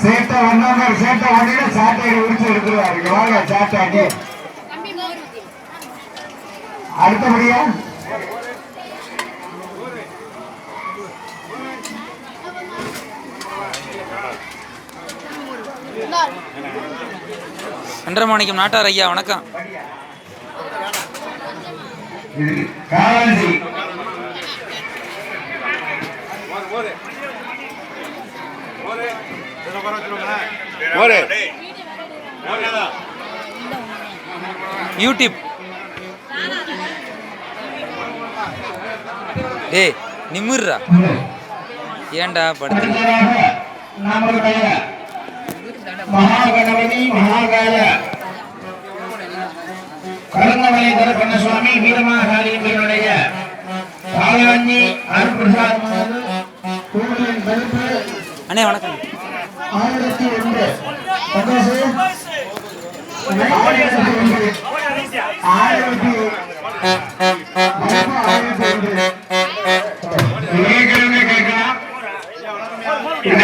சேட்டை வந்தவங்க சேட்டை வண்டியில சாட்டை உரிச்சு எடுத்துருவாரு. வாங்க சாட்டை அடி. அடுத்தபடியா சந்திரமாணிக்கம் நாட்டார் ஐயா வணக்கம். இது காவல்சி ஒரு யூடியூப். டேய் நிமிர்றா. ஏன்டா படுத்து? மகாகணபதி மகாகால. கருங்கமலை தரப்பண்ண சுவாமி வீரமாகாளியம்மனுடைய பாலாஞ்சி அருள்பிரசாதமானது கோவிலின் மதிப்பு அண்ணே வணக்கம். ஆயிரத்தி ஒன்று ஆயிரத்தி ஒன்று இந்த